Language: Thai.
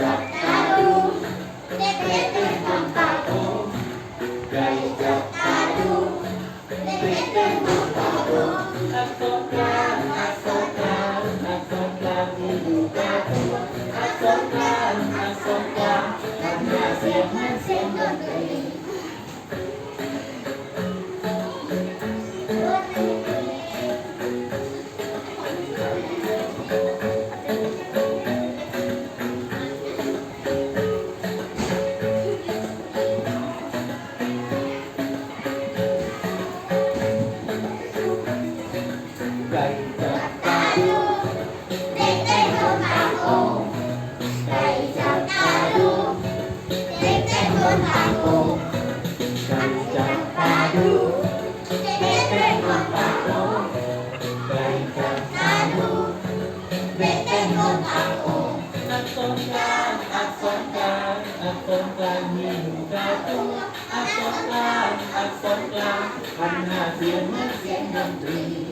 Thank you. นทางโกฉันจะตาดูเด็กเด็กคนตาโกไปกับตาดูเด็กเด็กคนตาโกนักสงการนักสการนักสงการมีอยู่กระตุ้นนักสการนักสการพันหาเสียงเสียงดนตรี